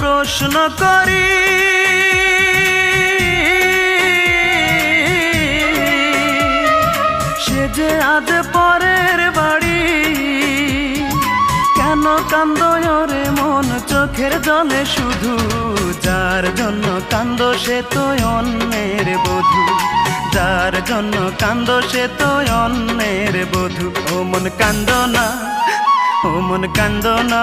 প্রশ্ন করি। সে যে আজ পরের বাড়ি, কেন কান্দ রে মন, চোখের জলে শুধু? যার জন্য কান্দ সে তো অন্যের বধূ। যার জন্য কান্দ সে তো অন্যের বধূ। ও মন কান্দ না, ও মন কান্দ না।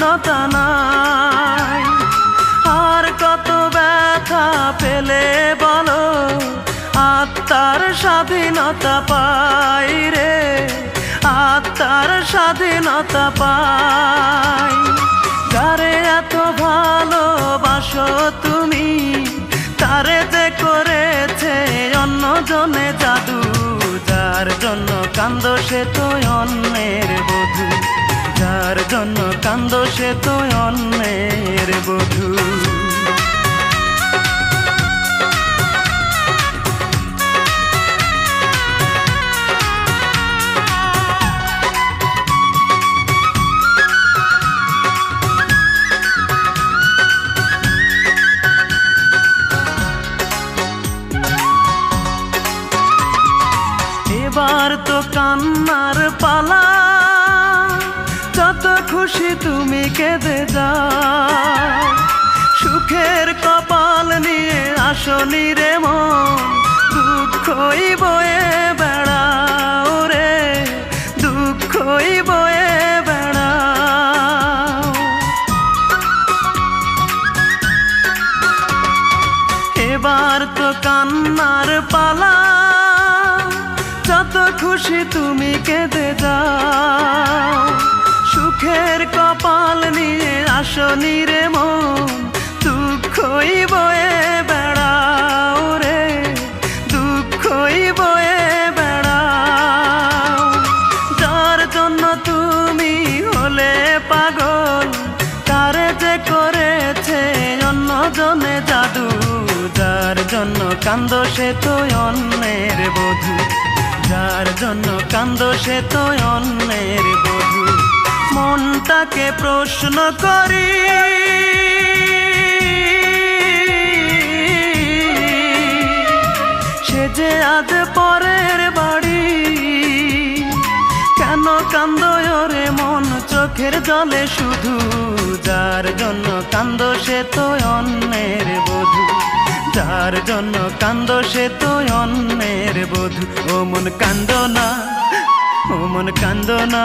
স্বাধীনতা নাই। আর কত ব্যথা পেলে বলো, আত্মার স্বাধীনতা পাই রে, আত্মার স্বাধীনতা পাই। যারে এত ভালোবাসো তুমি? তারে যে করেছে অন্য জনে জাদু, যার জন্য কান্দ সে তো অন্যের বধূ। যার জন্য কান্দ সে তো অন্যের বধূ। এবার তো কান্নার খুশি তুমি কেঁদে যাও। সুখের কপাল নিয়ে আসনি রে মন। দুঃখই বয়ে বেড়াও রে, দুঃখই বয়ে বেড়াও। এবার তো কান্নার পালা, যত খুশি তুমি কেঁদে যাও। সুখের কপাল নিয়ে আসনি রে মন। দুঃখই বয়ে বেড়াও রে। দুঃখই বয়ে বেড়াও। যার জন্য তুমি হলে পাগল, তারে যে করেছে অন্য জনে জাদু, যার জন্য কান্দ সে তো অন্যের বধূ। যার জন্য কান্দ সে তো অন্যের বধূ। মনটাকে প্রশ্ন করি। সে যে আজ পরের বাড়ি, কেন কান্দ রে মন চোখের জলে? শুধু যার জন্য কান্দ সে তো অন্যের বধূ। যার জন্য কান্দ সে তো অন্যের বধূ। ও মন কান্দ না, ও মন কান্দ না।